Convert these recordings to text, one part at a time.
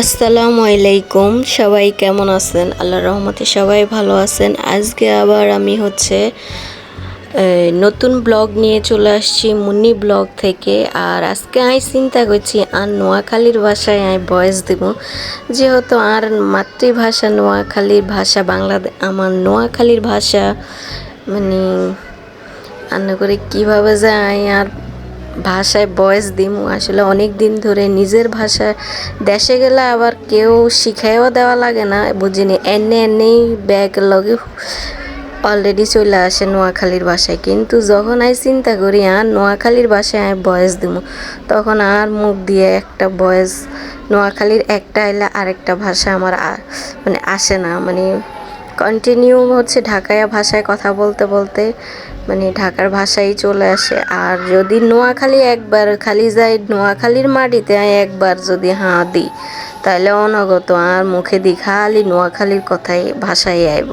আসসালামু আলাইকুম। সবাই কেমন আছেন? আল্লাহর রহমতে সবাই ভালো আছেন। আজকে আবার আমি হচ্ছে নতুন ব্লগ নিয়ে চলে আসছি, মুন্নি ব্লগ থেকে। আর আজকে আমি চিন্তা করছি, আর নোয়াখালীর ভাষায় আমি ভয়েস দেব। যেহেতু আর মাতৃভাষা নোয়াখালীর ভাষা বাংলা আমার নোয়াখালীর ভাষা মানে রান্না করে কীভাবে যায়, আর ভাষায় বয়স দিমু। আসলে অনেক দিন ধরে নিজের ভাষা দেশে গেলে আবার কেউ শিখাইও দেওয়া লাগে না, বুঝিনি। এনে এনেই ব্যাগ লগে অলরেডি চলে আসে নোয়াখালীর ভাষায়। কিন্তু যখন আমি চিন্তা করি আর নোয়াখালীর ভাষায় আমি বয়স দিব তখন আর মুখ দিয়ে একটা বয়স, নোয়াখালীর একটা এলে আরেকটা ভাষা আমার মানে আসে না। মানে কন্টিনিউ হচ্ছে ঢাকায়া ভাষায় কথা বলতে বলতে মানে ঢাকার ভাষাই চলে আসে। আর যদি নোয়াখালী একবার, খালি যাই নোয়াখালীর মাটিতে একবার যদি হাঁ দিই তাহলে অনগত আর মুখে দি খালি নোয়াখালীর কথাই, ভাষাই আইব।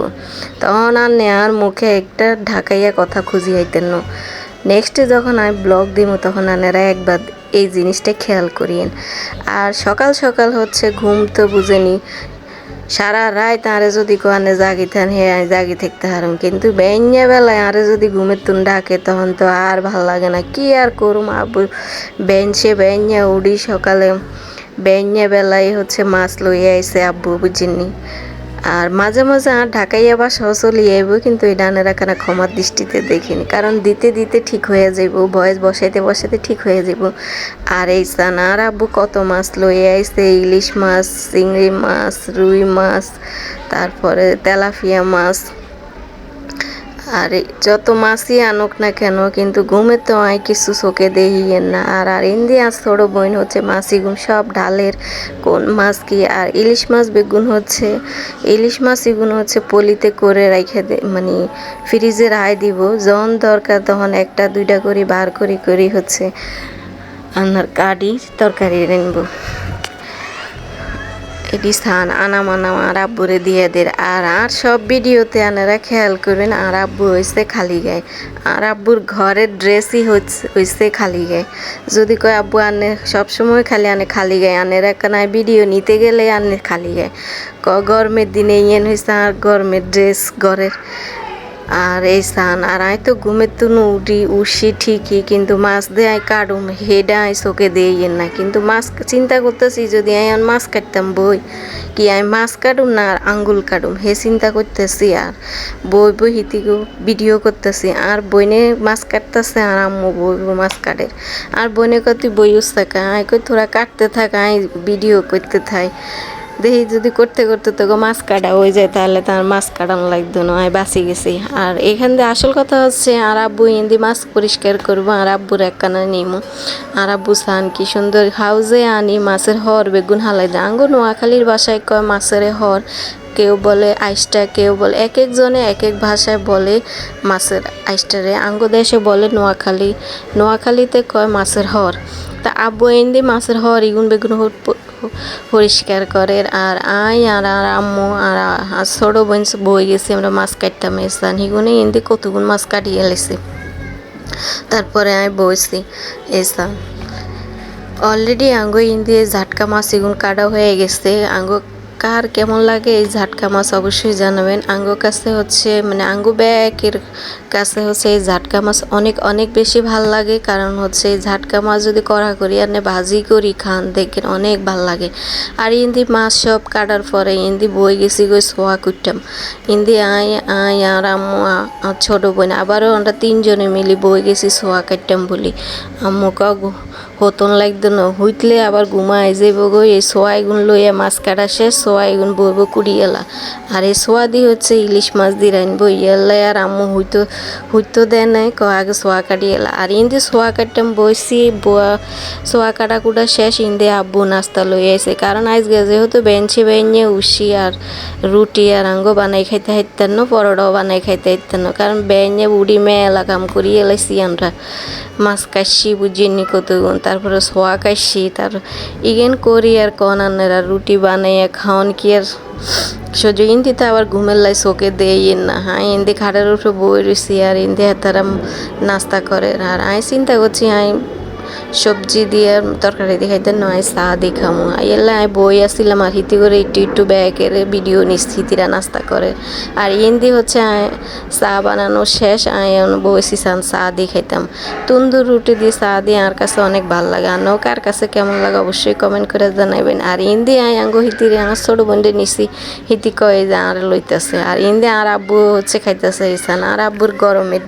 তখন আর নেয়ার মুখে একটা ঢাকাইয়া কথা খুঁজি আইতেন না। নেক্সটে যখন আমি ব্লগ দিব তখন আনেরা একবার এই জিনিসটা খেয়াল করিয়েন। আর সকাল সকাল হচ্ছে ঘুম তো বুঝেনি সারা রাত আরে যদি কোয়ানে জাগি থান, হে আমি জাগি থাকতে হারম। কিন্তু বেঞ্জে বেলায় আরে যদি ঘুমের তুন ডাকে, তখন তো আর ভালো লাগে না। কি আর করুম আবু বেঞ্চে বেঞ্জে উড়ি সকালে। বেঞ্জে বেলায় হচ্ছে মাছ লইয়া আইসে আব্বু বুঝিনি। আর মাঝে মাঝে আর ঢাকাইয়া বা সহসলি আইব, কিন্তু এই ডানের কেন ক্ষমার দৃষ্টিতে দেখিনি। কারণ দিতে দিতে ঠিক হয়ে যাইব, বয়স বসাইতে বসাইতে ঠিক হয়ে যাইব। আর এই সানার আব্বু কত মাছ লইয়ে আইছে, ইলিশ মাছ, চিংড়ি মাছ, রুই মাছ, তারপরে তেলাফিয়া মাছ আর, যত মাছই আনুক না কেন, কিন্তু ঘুমে তো আয় কিছু চোখে দেখিয়েন না। আর আর ইন্দি আজ ছোটো বইন হচ্ছে মাছি গুম সব ডালের কোন মাছ কি? আর ইলিশ মাছ বেগুন হচ্ছে, ইলিশ মাছ এগুলো হচ্ছে পলিতে করে রাইখে দে মানে ফ্রিজে রায় দিব। যখন দরকার তখন একটা, দুইটা করে বার করি করি হচ্ছে। আনার কাটি তরকারি রানবো। এটি স্থান আনাম আর আব্বুরে দিয়ে দের আর আর সব ভিডিওতে আনারা খেয়াল করবেন আর আব্বু হয়েছে খালি গায়ে। আর আব্বুর ঘরের ড্রেসই হয়েছে খালি গায়ে। যদি কয়, আব্বু, আনে সবসময় খালি আনে খালি গায়ে, আনের একখানা ভিডিও নিতে গেলে আনে খালি গায়ে। গরমের দিনে ইয়েন হয়েছে আর গরমের ড্রেস ঘরের। আর এই সান আর আয় তো ঘুমের তুনু উঠি উঠছি ঠিকই, কিন্তু মাছ দেয় কাটুম হেডা আই চোখে দিয়ে না। কিন্তু মাছ চিন্তা করতেছি, যদি আর মাছ কাটতাম বই, কি আমি মাছ কাটুম না আর আঙ্গুল কাটুম হে চিন্তা করতেছি আর, বই বই হিতিগো ভিডিও করতেছি, আর বইনে মাছ কাটতেছে আর আম্মু বই মাছ কাটের আর বইনে কত বই থাকা, আয় কই তোরা কাটতে থাক আই ভিডিও করতে থাই। দেখি যদি করতে করতে তোকে মাছ কাটা হয়ে যায়, তাহলে তার মাছ কাটানো লাগতো না, আমি বাঁচি গেছি। আর এখান দিয়ে আসল কথা হচ্ছে, আর আব্বু হিন্দি মাছ পরিষ্কার করব, আর আব্বুর একখানা নিমু। আর আব্বু সান কি সুন্দর হাউজে আনি মাছের হর, বেগুন হালাই দেয়। আঙ্গু নোয়াখালীর বাসায় কয় মাছের হর, কেউ বলে আইসটা, কেউ বলে, এক একজনে এক এক ভাষায় বলে মাছের আইসটারে আঙ্গ দেশে বলে নোয়াখালী, নোয়াখালীতে কয় মাছের হর। তা আব্বু এনে মাছের হর ইগুন বেগুন পরিষ্কার করে আর আই আর আর আম্মু আর ছোটো বোন বই গেছি, আমরা মাছ কাটতাম এসান হিগুনে এনে কতগুণ মাছ কাটিয়ে এলেছি তারপরে আমি বইছি এসান অলরেডি আঙ্গো ইন্দিয়ে ঝাটকা মাছ এগুন কাটা হয়ে গেছে। আঙ্গো কার কেমন লাগে, এই ঝাটকা মাছ অবশ্যই জানাবেন। আঙ্গো কাছে হচ্ছে মানে আঙ্গো ব্যাকের কাছে হচ্ছে এই ঝাটকা মাছ অনেক অনেক বেশি ভালো লাগে। কারণ হচ্ছে এই ঝাটকা মাছ যদি কড়া করি আর ভাজি করি, খান দেখেন অনেক ভালো লাগে। আর ইন্দি মাছ সব কাটার পরে ইন্দি বই গেছি গই সোয়া কুটতাম ইন্দি আয় আই, আর আম্মু ছোট বোন, আবারও আমরা তিনজনে মিলি বই গেছি সোয়া কাটতাম বলি। আম্মু হতন লাগতো না। হুইতলে আবার ঘুমাই যাইব গো, এই সোয়াই গুণ লইয়া মাছ কাটা শেষ সোয়াই গুণ বইব কুড়ি এলা আর এই সোয়া দি হচ্ছে ইলিশ মাছ দিয়ে রানবো ইয়েলাই আর আম্মু হইতো হইতো দেয় নাই ক আগে সোয়া কাটি এলা আর ইন্দি সোয়া কাটতাম বইছি, বোয়া সোয়া কাটা কুটা শেষ, ইন্দি আব্বু নাস্তা লই আইছে। কারণ আজকে যেহেতু বেঞ্চে বেঞ্চে উসি আর রুটি আর আঙ্গ বানাই খাইতে হাইতেন না, পরোটাও বানাই খাইতে হাইতেন না। কারণ বেঞ্চে বুড়ি মেলা কাম করি এলাইছি আমরা। মাছ কাশি বুঝিনি কতগুণ তারপরে সোয়া কাশি তার ইগেন করি আর কন আর রুটি বানাইয়া খাওয়ান কি আর সহ্য ইন্দিতে আবার ঘুমের লাই শোকে দেয় না। হ্যাঁ ইন্দি খাটের উপরে বই রয়েছি আর ইন্দি তারা নাস্তা করে। আর আই চিন্তা করছি আমি সবজি দিয়ে তরকারি দিয়ে খাইতে নয় চা দিয়ে খামো। এলা আমি বই আসছিলাম আর হিতি করে একটু একটু ব্যাগের ভিডিও নিচ্ছি হিতিরা নাস্তা করে। আর ইন্দি হচ্ছে চা বানানো শেষ আয় বসি চান চা দিয়ে খাইতাম। তন্দুর রুটি দিয়ে চা দিয়ে আর কাছে অনেক ভালো লাগে। আর নৌকার কাছে কেমন লাগে অবশ্যই কমেন্ট করে জানাবেন আর ইন্দি আয় আঙ্গো হিতিরে আমার ছোট বোনদের নিছি হিতি কয়ে যে আর লইতেছে। আর ইন্দি আর আব্বু হচ্ছে খাইতেছে ইসান আর আব্বুর গরমের